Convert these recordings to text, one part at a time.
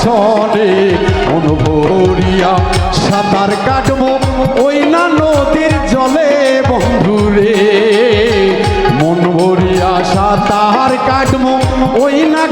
সনে অনুভরিয়া সাঁতার কাটবো ওই না নদীর জলে বন্ধুরে মন ভরিয়া সাঁতার কাটবো ওই না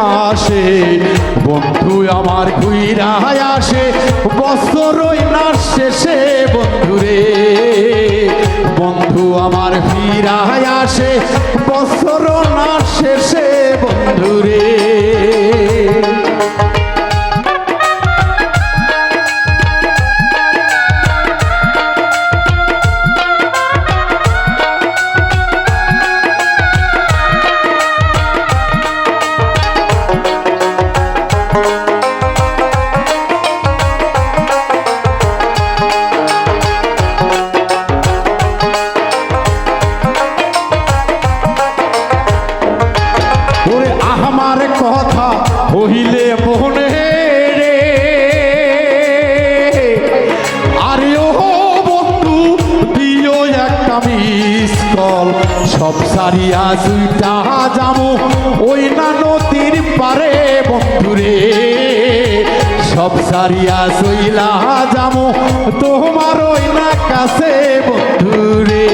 মাসে বন্ধু আমার ঘুইরা আসে, বছরই না শেষে বন্ধুরে বন্ধু আমার ফিরায় আসে বছর না শেষে বন্ধুরে দুইটা যাব ওই না নদীর পারে বন্ধুরে। সব সারিয়া সইলা যাব তোমার ওই না কাছে বন্ধুরে।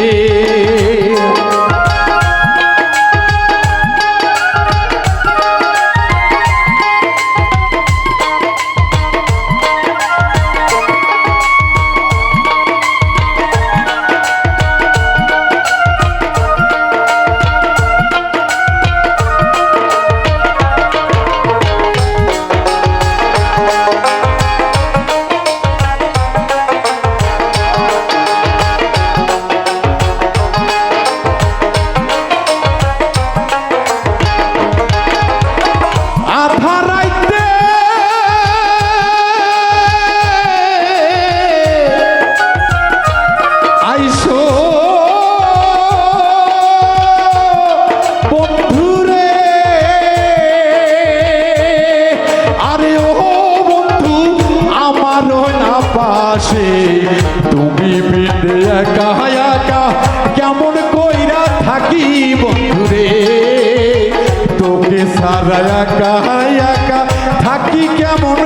আইসো। পাশে। তুমি বিনে একা একা কেমন কইরা থাকি বন্ধুরে? তোকে সারা একা একা থাকি কেমন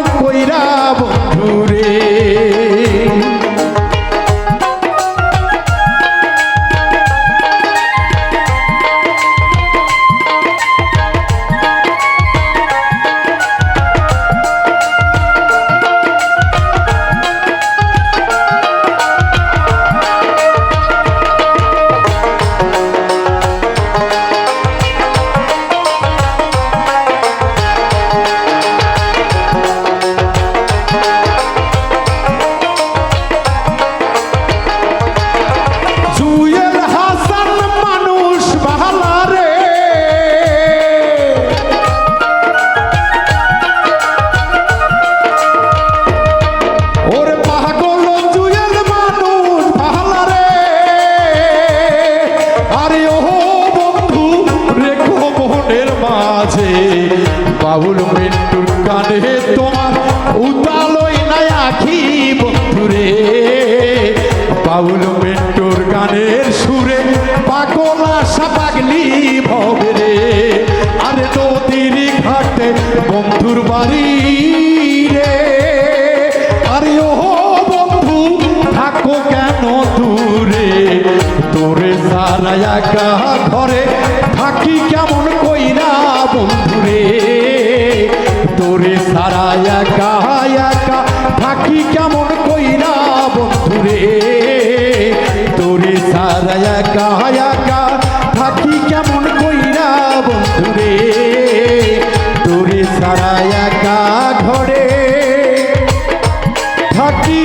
বাবুল মৃত্যুর কানে তোমার উতালই নাই আখি, বন্ধুরে। বাউল মেন্টুর গানের সুরে পাগল আশা পাগলি ভবে রে আরে নদীর ঘাটে বন্ধুর বাড়ি রে। আরে ও বন্ধু, থাকো কেন দূরে? তোরে সারা একা ঘরে থাকি কেমন কইরা বন্ধুরে। একা একা থাকি কেমন কইরা বন্ধুরে তোরে সারা একা একা থাকি কেমন কইরা বন্ধুরে তোরে সারা একা ঘরে থাকি